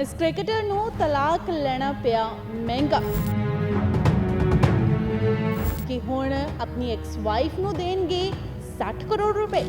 ਇਸ ਕ੍ਰਿਕਟਰ ਨੂੰ ਤਲਾਕ ਲੈਣਾ ਪਿਆ ਮਹਿੰਗਾ। ਕਿ ਹੁਣ ਆਪਣੀ ਐਕਸ ਵਾਈਫ ਨੂੰ ਦੇਣਗੇ 60 ਕਰੋੜ ਰੁਪਏ।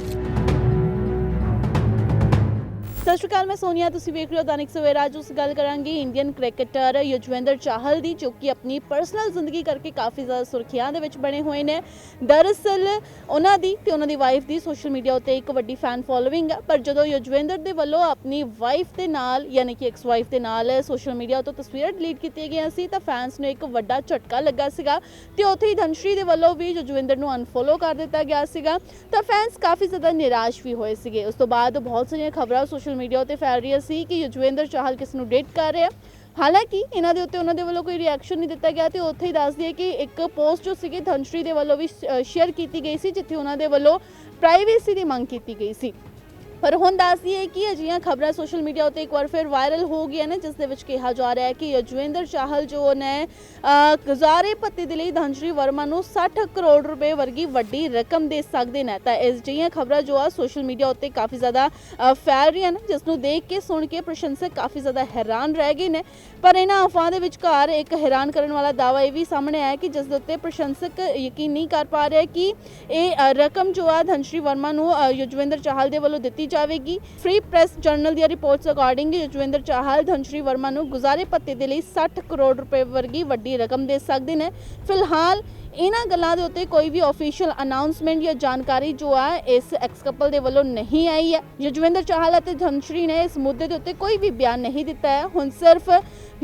ਸਤਿ ਸ਼੍ਰੀ ਅਕਾਲ, ਮੈਂ ਸੋਨੀਆ, ਤੁਸੀਂ ਵੇਖ ਰਹੇ ਹੋ ਦੈਨਿਕ ਸਵੇਰਾ। ਅੱਜ ਉਸ ਗੱਲ ਕਰਾਂਗੇ ਇੰਡੀਅਨ ਕ੍ਰਿਕਟਰ ਯੁਜਵੇਂਦਰ ਚਾਹਲ ਦੀ, ਜੋ ਕਿ ਆਪਣੀ ਪਰਸਨਲ ਜ਼ਿੰਦਗੀ ਕਰਕੇ ਕਾਫੀ ਜ਼ਿਆਦਾ ਸੁਰਖੀਆਂ ਦੇ ਵਿੱਚ ਬਣੇ ਹੋਏ ਨੇ। ਦਰਅਸਲ ਉਹਨਾਂ ਦੀ ਤੇ ਉਹਨਾਂ ਦੀ ਵਾਈਫ ਦੀ ਸੋਸ਼ਲ ਮੀਡੀਆ ਉੱਤੇ ਇੱਕ ਵੱਡੀ ਫੈਨ ਫੋਲੋਇੰਗ ਹੈ ਪਰ ਜਦੋਂ ਯੁਜਵੇਂਦਰ ਦੇ ਵੱਲੋਂ ਆਪਣੀ ਵਾਈਫ ਦੇ ਨਾਲ, ਯਾਨੀ ਕਿ ਐਕਸ ਵਾਈਫ ਦੇ ਨਾਲ ਸੋਸ਼ਲ ਮੀਡੀਆ ਤੋਂ ਤਸਵੀਰਾਂ ਡਿਲੀਟ ਕੀਤੀਆਂ ਗਈਆਂ ਸੀ, ਤਾਂ ਫੈਨਸ ਨੂੰ ਇੱਕ ਵੱਡਾ ਝਟਕਾ ਲੱਗਾ ਸੀਗਾ। ਤੇ ਉੱਥੇ ਹੀ ਧਨਸ਼੍ਰੀ ਦੇ ਵੱਲੋਂ ਵੀ ਯੁਜਵੇਂਦਰ ਨੂੰ ਅਨਫੋਲੋ ਕਰ ਦਿੱਤਾ ਗਿਆ ਸੀਗਾ। ਤਾਂ ਫੈਨਸ ਕਾਫੀ ਜ਼ਿਆਦਾ ਨਿਰਾਸ਼ ਵੀ ਹੋਏ ਸੀਗੇ। ਉਸ ਤੋਂ ਬਾਅਦ ਬਹੁਤ ਸਾਰੀਆਂ ਖਬਰਾਂ ਸੋਸ਼ਲ ਮੀਡੀਆ ਉੱਤੇ ਫੈਲ ਰਹੀਆਂ ਸੀ ਕਿ ਯੁਜਵੇਂਦਰ ਚਾਹਲ ਕਿਸ ਨੂੰ ਡੇਟ ਕਰ ਰਿਹਾ ਹਾਲਾਂਕਿ ਇਹਨਾਂ ਦੇ ਉੱਤੇ ਉਹਨਾਂ ਦੇ ਵੱਲੋਂ ਕੋਈ ਰਿਐਕਸ਼ਨ ਨਹੀਂ ਦਿੱਤਾ ਗਿਆ ਤੇ ਉੱਥੇ ਹੀ ਦੱਸ ਦਈਏ ਕਿ ਇੱਕ ਪੋਸਟ ਜੋ ਸੀਗੀ ਧਨਸ਼੍ਰੀ ਦੇ ਵੱਲੋਂ ਵੀ ਸ਼ੇਅਰ ਕੀਤੀ ਗਈ ਸੀ, ਜਿੱਥੇ ਉਹਨਾਂ ਦੇ ਵੱਲੋਂ ਪ੍ਰਾਈਵੇਸੀ ਦੀ ਮੰਗ ਕੀਤੀ ਗਈ ਸੀ। ਪਰ ਹੁਣ ਦੱਸ ਦਈਏ ਕਿ ਅਜਿਹੀਆਂ ਖਬਰਾਂ ਸੋਸ਼ਲ ਮੀਡੀਆ ਉੱਤੇ ਇੱਕ ਵਾਰ ਫਿਰ ਵਾਇਰਲ ਹੋ ਗਈਆਂ ਨੇ ਜਿਸ ਦੇ ਵਿੱਚ ਕਿਹਾ ਜਾ ਰਿਹਾ ਹੈ ਕਿ ਯਜਵੇਂਦਰ ਚਾਹਲ ਜੋ ਨੇ ਅ, ਗੁਜ਼ਾਰੇ ਭੱਤੇ ਦੇ ਲਈ ਧਨਸ਼੍ਰੀ ਵਰਮਾ ਨੂੰ 60 ਕਰੋੜ ਰੁਪਏ ਵਰਗੀ ਵੱਡੀ ਰਕਮ ਦੇ ਸਕਦੇ ਨੇ। ਤਾਂ ਇਸ ਜਿਹੀਆਂ ਖਬਰਾਂ ਜੋ ਆ ਸੋਸ਼ਲ ਮੀਡੀਆ ਉੱਤੇ ਕਾਫੀ ਜ਼ਿਆਦਾ ਫੈਲ ਰਹੀਆਂ ਨੇ ਜਿਸ ਨੂੰ ਦੇਖ ਕੇ ਸੁਣ ਕੇ ਪ੍ਰਸ਼ੰਸਕ ਕਾਫੀ ਜ਼ਿਆਦਾ ਹੈਰਾਨ ਰਹਿ ਗਏ ਨੇ। ਪਰ ਇਹਨਾਂ ਅਫਵਾਹ ਦੇ ਵਿਚਕਾਰ ਇੱਕ ਹੈਰਾਨ ਕਰਨ ਵਾਲਾ ਦਾਅਵਾ ਇਹ ਵੀ ਸਾਹਮਣੇ ਆਇਆ ਕਿ ਜਿਸ ਦੇ ਉੱਤੇ ਪ੍ਰਸ਼ੰਸਕ ਯਕੀਨ ਨਹੀਂ ਕਰ ਪਾ ਰਿਹਾ ਕਿ ਇਹ ਰਕਮ ਜੋ ਆ ਧਨਸ਼੍ਰੀ ਵਰਮਾ ਨੂੰ ਅ, ਚਾਹਲ ਦੇ ਵੱਲੋਂ ਦਿੱਤੀ ਜਾਵੇਗੀ। ਫ੍ਰੀ ਪ੍ਰੈਸ ਜਰਨਲ ਦੀਆਂ ਰਿਪੋਰਟਸ ਅਕੋਰਡਿੰਗ ਯੁਜਵੇਂਦਰ ਚਾਹਲ, ਧਨਸ਼੍ਰੀ ਵਰਮਾ ਨੂੰ ਗੁਜ਼ਾਰੇ ਭੱਤੇ ਦੇ ਲਈ 60 ਕਰੋੜ ਰੁਪਏ ਵਰਗੀ ਵੱਡੀ ਰਕਮ ਦੇ ਸਕਦੇ ਨੇ। ਫਿਲਹਾਲ ਇਹਨਾਂ ਗੱਲਾਂ ਦੇ ਉੱਤੇ ਕੋਈ ਵੀ ਅਫੀਸ਼ੀਅਲ ਅਨਾਉਂਸਮੈਂਟ ਜਾਂ ਜਾਣਕਾਰੀ ਜੋ ਹੈ ਇਸ ਐਕਸ ਕਪਲ ਦੇ ਵੱਲੋਂ ਨਹੀਂ ਆਈ ਹੈ। ਯਜਵਿੰਦਰ ਚਾਹਲ ਅਤੇ ਧਨਸ਼ਰੀ ਨੇ ਇਸ ਮੁੱਦੇ ਦੇ ਉੱਤੇ ਕੋਈ ਵੀ ਬਿਆਨ ਨਹੀਂ ਦਿੱਤਾ ਹੈ। ਹੁਣ ਸਿਰਫ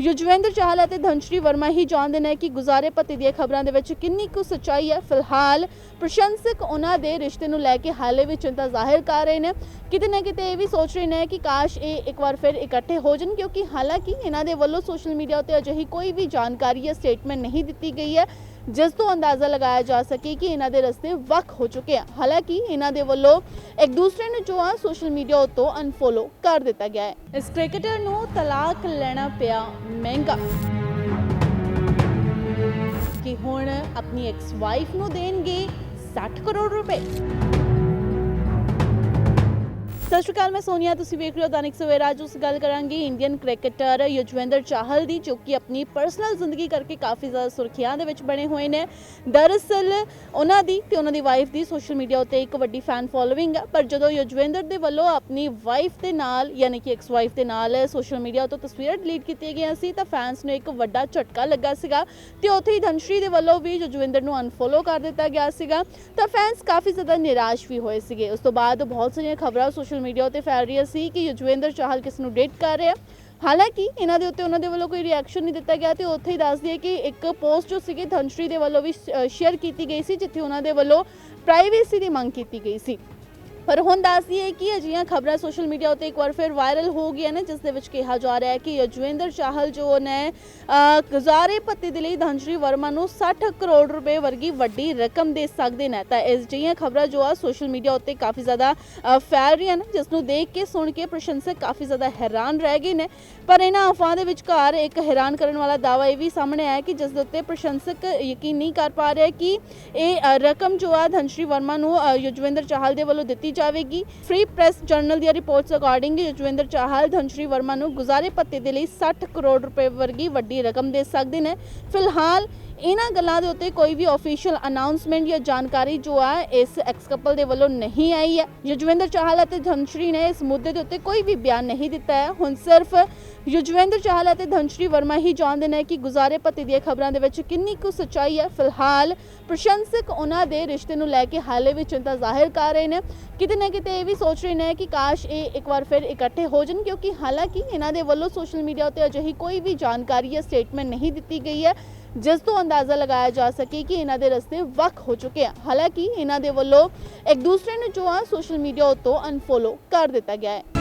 ਯੁਜਵੇਂਦਰ ਚਾਹਲ ਅਤੇ ਧਨਸ਼ਰੀ ਵਰਮਾ ਹੀ ਜਾਣਦੇ ਨੇ ਕਿ ਗੁਜ਼ਾਰੇ ਪਤੀ ਦੀਆਂ ਖਬਰਾਂ ਦੇ ਵਿੱਚ ਕਿੰਨੀ ਕੁ ਸੱਚਾਈ ਹੈ। ਫਿਲਹਾਲ ਪ੍ਰਸ਼ੰਸਕ ਉਹਨਾਂ ਦੇ ਰਿਸ਼ਤੇ ਨੂੰ ਲੈ ਕੇ ਹਾਲੇ ਵੀ ਚਿੰਤਾ ਜ਼ਾਹਿਰ ਕਰ ਰਹੇ ਨੇ। ਕਿਤੇ ਨਾ ਕਿਤੇ ਇਹ ਵੀ ਸੋਚ ਰਹੇ ਨੇ ਕਿ ਕਾਸ਼ ਇਹ ਇੱਕ ਵਾਰ ਫਿਰ ਇਕੱਠੇ ਹੋ ਜਾਣ ਕਿਉਂਕਿ ਹਾਲਾਂਕਿ ਇਹਨਾਂ ਦੇ ਵੱਲੋਂ ਸੋਸ਼ਲ ਮੀਡੀਆ ਉੱਤੇ ਅਜਿਹੀ ਕੋਈ ਵੀ ਜਾਣਕਾਰੀ ਜਾਂ ਸਟੇਟਮੈਂਟ ਨਹੀਂ ਦਿੱਤੀ ਗਈ ਹੈ। ਜਿਸ ਤੋਂ ਅੰਦਾਜ਼ਾ ਲਗਾਇਆ ਜਾ ਸਕੇ ਕਿ ਇਹਨਾਂ ਦੇ ਰਸਤੇ ਵੱਖ ਹੋ ਚੁੱਕੇ ਆ। ਹਾਲਾਂਕਿ ਇਹਨਾਂ ਦੇ ਵੱਲੋਂ ਇੱਕ ਦੂਸਰੇ ਨੂੰ ਜੋ ਆ ਸੋਸ਼ਲ ਮੀਡੀਆ ਉੱਤੋਂ ਅਨਫੋਲੋ ਕਰ ਦਿੱਤਾ ਗਿਆ ਹੈ। ਇਸ ਕ੍ਰਿਕਟਰ ਨੂੰ ਤਲਾਕ ਲੈਣਾ ਪਿਆ ਮਹਿੰਗਾ। ਕਿ ਹੁਣ ਆਪਣੀ ਐਕਸ ਵਾਈਫ ਨੂੰ ਦੇਣਗੇ 60 ਕਰੋੜ ਰੁਪਏ। ਸਤਿ ਸ਼੍ਰੀ ਅਕਾਲ, ਮੈਂ ਸੋਨੀਆ, ਤੁਸੀਂ ਵੇਖ ਰਹੇ ਹੋ ਦੈਨਿਕ ਸਵੇਰਾ। ਅੱਜ ਉਸ ਗੱਲ ਕਰਾਂਗੇ ਇੰਡੀਅਨ ਕ੍ਰਿਕਟਰ ਯੁਜਵੇਂਦਰ ਚਾਹਲ ਦੀ, ਜੋ ਕਿ ਆਪਣੀ ਪਰਸਨਲ ਜ਼ਿੰਦਗੀ ਕਰਕੇ ਕਾਫੀ ਜ਼ਿਆਦਾ ਸੁਰਖੀਆਂ ਦੇ ਵਿੱਚ ਬਣੇ ਹੋਏ ਨੇ। ਦਰਅਸਲ, ਉਹਨਾਂ ਦੀ ਤੇ ਉਹਨਾਂ ਦੀ ਵਾਈਫ ਦੀ ਸੋਸ਼ਲ ਮੀਡੀਆ ਉੱਤੇ ਇੱਕ ਵੱਡੀ ਫੈਨ ਫੋਲੋਇੰਗ ਹੈ ਪਰ ਜਦੋਂ ਯੁਜਵੇਂਦਰ ਦੇ ਵੱਲੋਂ ਆਪਣੀ ਵਾਈਫ ਦੇ ਨਾਲ, ਯਾਨੀ ਕਿ ਐਕਸ ਵਾਈਫ ਦੇ ਨਾਲ ਸੋਸ਼ਲ ਮੀਡੀਆ ਤੋਂ ਤਸਵੀਰਾਂ ਡਿਲੀਟ ਕੀਤੀਆਂ ਗਈਆਂ ਸੀ, ਤਾਂ ਫੈਨਸ ਨੂੰ ਇੱਕ ਵੱਡਾ ਝਟਕਾ ਲੱਗਾ ਸੀਗਾ। ਤੇ ਉੱਥੇ ਹੀ ਧਨਸ਼੍ਰੀ ਦੇ ਵੱਲੋਂ ਵੀ ਯੁਜਵਿੰਦਰ ਨੂੰ ਅਨਫੋਲੋ ਕਰ ਦਿੱਤਾ ਗਿਆ ਸੀਗਾ। ਤਾਂ ਫੈਨਸ ਕਾਫੀ ਜ਼ਿਆਦਾ ਨਿਰਾਸ਼ ਵੀ ਹੋਏ ਸੀਗੇ। ਉਸ ਤੋਂ ਬਾਅਦ ਬਹੁਤ ਸਾਰੀਆਂ ਖਬਰਾਂ ਸੋਸ਼ਲ ਮੀਡੀਆ ਉੱਤੇ ਫੈਲ ਰਹੀਆਂ ਸੀ ਕਿ ਯੁਜਵੇਂਦਰ ਚਾਹਲ ਕਿਸ ਨੂੰ ਡੇਟ ਕਰ ਰਿਹਾ ਹਾਲਾਂਕਿ ਇਹਨਾਂ ਦੇ ਉੱਤੇ ਉਹਨਾਂ ਦੇ ਵੱਲੋਂ ਕੋਈ ਰਿਐਕਸ਼ਨ ਨਹੀਂ ਦਿੱਤਾ ਗਿਆ ਤੇ ਉੱਥੇ ਹੀ ਦੱਸ ਦਈਏ ਕਿ ਇੱਕ ਪੋਸਟ ਜੋ ਸੀਗੀ ਧਨਸ਼ਰੀ ਦੇ ਵੱਲੋਂ ਵੀ ਸ਼ੇਅਰ ਕੀਤੀ ਗਈ ਸੀ, ਜਿੱਥੇ ਉਹਨਾਂ ਦੇ ਵੱਲੋਂ ਪ੍ਰਾਈਵੇਸੀ ਦੀ ਮੰਗ ਕੀਤੀ ਗਈ ਸੀ। ਪਰ ਹੁਣ ਦੱਸ ਦਈਏ ਕਿ ਅਜਿਹੀਆਂ ਖਬਰਾਂ ਸੋਸ਼ਲ ਮੀਡੀਆ ਉੱਤੇ ਇੱਕ ਵਾਰ ਫਿਰ ਵਾਇਰਲ ਹੋ ਗਈਆਂ ਨੇ ਜਿਸ ਦੇ ਵਿੱਚ ਕਿਹਾ ਜਾ ਰਿਹਾ ਹੈ ਕਿ ਯਜਵੇਂਦਰ ਚਾਹਲ ਜੋ ਨੇ ਗੁਜ਼ਾਰੇ ਭੱਤੇ ਦੇ ਲਈ ਧਨਸ਼੍ਰੀ ਵਰਮਾ ਨੂੰ 60 ਕਰੋੜ ਰੁਪਏ ਵਰਗੀ ਵੱਡੀ ਰਕਮ ਦੇ ਸਕਦੇ ਨੇ। ਤਾਂ ਇਸ ਜਿਹੀਆਂ ਖਬਰਾਂ ਜੋ ਆ ਸੋਸ਼ਲ ਮੀਡੀਆ ਉੱਤੇ ਕਾਫੀ ਜ਼ਿਆਦਾ ਫੈਲ ਰਹੀਆਂ ਨੇ ਜਿਸ ਨੂੰ ਦੇਖ ਕੇ ਸੁਣ ਕੇ ਪ੍ਰਸ਼ੰਸਕ ਕਾਫੀ ਜ਼ਿਆਦਾ ਹੈਰਾਨ ਰਹਿ ਗਏ ਨੇ। ਪਰ ਇਹਨਾਂ ਅਫਵਾਹ ਦੇ ਵਿਚਕਾਰ ਇੱਕ ਹੈਰਾਨ ਕਰਨ ਵਾਲਾ ਦਾਅਵਾ ਇਹ ਵੀ ਸਾਹਮਣੇ ਆਇਆ ਕਿ ਜਿਸ ਦੇ ਉੱਤੇ ਪ੍ਰਸ਼ੰਸਕ ਯਕੀਨ ਨਹੀਂ ਕਰ ਪਾ ਰਿਹਾ ਕਿ ਇਹ ਰਕਮ ਜੋ ਆ ਧਨਸ਼੍ਰੀ ਵਰਮਾ ਨੂੰ ਅ, ਚਾਹਲ ਦੇ ਵੱਲੋਂ ਦਿੱਤੀ ਜਾਵੇਗੀ। ਫ੍ਰੀ ਪ੍ਰੈਸ ਜਰਨਲ ਦੀਆਂ ਰਿਪੋਰਟਸ ਅਕੋਰਡਿੰਗ ਯੁਜਵੇਂਦਰ ਚਾਹਲ, ਧਨਸ਼੍ਰੀ ਵਰਮਾ ਨੂੰ ਗੁਜ਼ਾਰੇ ਪੱਤੇ ਦੇ ਲਈ 60 ਕਰੋੜ ਰੁਪਏ ਵਰਗੀ ਵੱਡੀ ਰਕਮ ਦੇ ਸਕਦੇ ਨੇ। ਫਿਲਹਾਲ ਇਹਨਾਂ ਗੱਲਾਂ ਦੇ ਉੱਤੇ ਕੋਈ ਵੀ ਅਫੀਸ਼ੀਅਲ ਅਨਾਉਂਸਮੈਂਟ ਜਾਂ ਜਾਣਕਾਰੀ ਜੋ ਆ ਇਸ ਐਕਸ ਕਪਲ ਦੇ ਵੱਲੋਂ ਨਹੀਂ ਆਈ ਹੈ। ਯੁਜਵੇਂਦਰ ਚਾਹਲ ਅਤੇ ਧਨਸ਼ਰੀ ਨੇ ਇਸ ਮੁੱਦੇ ਦੇ ਉੱਤੇ ਕੋਈ ਵੀ ਬਿਆਨ ਨਹੀਂ ਦਿੱਤਾ ਹੈ। ਹੁਣ ਸਿਰਫ ਯੁਜਵੇਂਦਰ ਚਾਹਲ ਅਤੇ ਧਨਸ਼ਰੀ ਵਰਮਾ ਹੀ ਜਾਣਦੇ ਨੇ ਕਿ ਗੁਜ਼ਾਰੇ ਪਤੀ ਦੀਆਂ ਖਬਰਾਂ ਦੇ ਵਿੱਚ ਕਿੰਨੀ ਕੁ ਸੱਚਾਈ ਹੈ। ਫਿਲਹਾਲ ਪ੍ਰਸ਼ੰਸਕ ਉਹਨਾਂ ਦੇ ਰਿਸ਼ਤੇ ਨੂੰ ਲੈ ਕੇ ਹਾਲੇ ਵੀ ਚਿੰਤਾ ਜ਼ਾਹਿਰ ਕਰ ਰਹੇ ਨੇ। ਕਿਤੇ ਨਾ ਕਿਤੇ ਇਹ ਵੀ ਸੋਚ ਰਹੇ ਨੇ ਕਿ ਕਾਸ਼ ਇਹ ਇੱਕ ਵਾਰ ਫਿਰ ਇਕੱਠੇ ਹੋ ਜਾਣ ਕਿਉਂਕਿ ਹਾਲਾਂਕਿ ਇਹਨਾਂ ਦੇ ਵੱਲੋਂ ਸੋਸ਼ਲ ਮੀਡੀਆ ਉੱਤੇ ਅਜਿਹੀ ਕੋਈ ਵੀ ਜਾਣਕਾਰੀ ਜਾਂ ਸਟੇਟਮੈਂਟ ਨਹੀਂ ਦਿੱਤੀ ਗਈ ਹੈ। ਜਿਸ ਤੋਂ ਅੰਦਾਜ਼ਾ ਲਗਾਇਆ ਜਾ ਸਕੇ ਕਿ ਇਹਨਾਂ ਦੇ ਰਸਤੇ ਵੱਖ ਹੋ ਚੁੱਕੇ ਆ। ਹਾਲਾਂਕਿ ਇਹਨਾਂ ਦੇ ਵੱਲੋਂ ਇੱਕ ਦੂਸਰੇ ਨੂੰ ਜੋ ਆ ਸੋਸ਼ਲ ਮੀਡੀਆ ਉੱਤੋਂ ਅਨਫੋਲੋ ਕਰ ਦਿੱਤਾ ਗਿਆ ਹੈ।